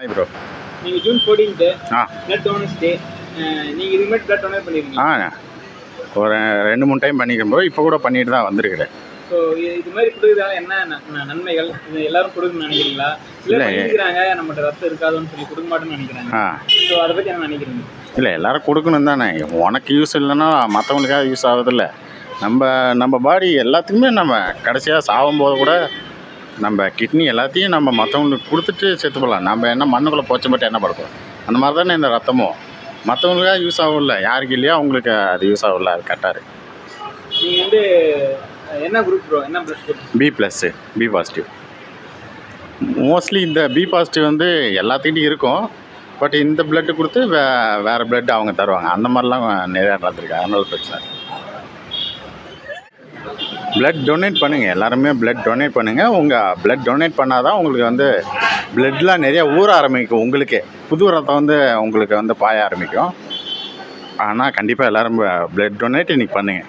Hi bro நீங்கள் June fourteenth blood donors day நீங்கள் இதுக்கு முன்னாடி பிளட் டொனேட் பண்ணியிருக்கீங்க ஆ ஒரு ரெண்டு மூணு டைம் பண்ணிக்கிறேன் ப்ரோ இப்போ கூட பண்ணிட்டு தான் வந்திருக்கிறேன். ஸோ இது மாதிரி கொடுக்குறதால என்ன நன்மைகள்? இது எல்லாரும் கொடுக்கணும்னு நினைக்கிறீங்களா? இல்லை. பண்ணிக்கிறாங்க நம்மகிட்ட ரத்தம் இருக்காதுன்னு சொல்லி கொடுக்க மாட்டோம்னு நினைக்கிறாங்க. ஸோ அதை பற்றி என்ன நினைக்கிறீங்க? இல்லை எல்லாரும் கொடுக்கணும் தானே. உனக்கு யூஸ் இல்லைன்னா மற்றவங்களுக்காக யூஸ் ஆகுதில்ல நம்ம நம்ம பாடி எல்லாத்துக்குமே நம்ம கடைசியாக சாகும்போது கூட நம்ம கிட்னி எல்லாத்தையும் நம்ம மற்றவங்களுக்கு கொடுத்துட்டு செத்து போகலாம் நம்ம என்ன மண்ணுக்குள்ளே போச்சப்பட்டு என்ன படுப்போம் அந்த மாதிரி தானே இந்த ரத்தமும். மற்றவங்களுக்காக யூஸ் ஆகும்ல யாருக்கு இல்லையா அவங்களுக்கு அது யூஸ் ஆகும்ல அது கரெக்டாக இருக்கு. நீங்கள் வந்து அஹ், என்ன குரூப் ப்ரோ என்ன blood group B plus B positive mostly இந்த பி பாசிட்டிவ் வந்து எல்லாத்துக்கிட்டையும் இருக்கும். பட் இந்த பிளட்டு கொடுத்து வே வேறு பிளட் அவங்க தருவாங்க. அந்த மாதிரிலாம் நிறையா நடந்திருக்கு. அதனால பிரச்சனை பிளட் டொனேட் பண்ணுங்கள் எல்லாருமே பிளட் டொனேட் பண்ணுங்கள் உங்கள் பிளட் டொனேட் பண்ணால் தான் உங்களுக்கு வந்து பிளட்லாம் நிறையா ஊற ஆரம்பிக்கும். உங்களுக்கே. புது ரத்தம் வந்து உங்களுக்கு வந்து பாய ஆரம்பிக்கும். ஆனால் கண்டிப்பாக எல்லோரும் பிளட் டொனேட் இன்றைக்கி பண்ணுங்கள்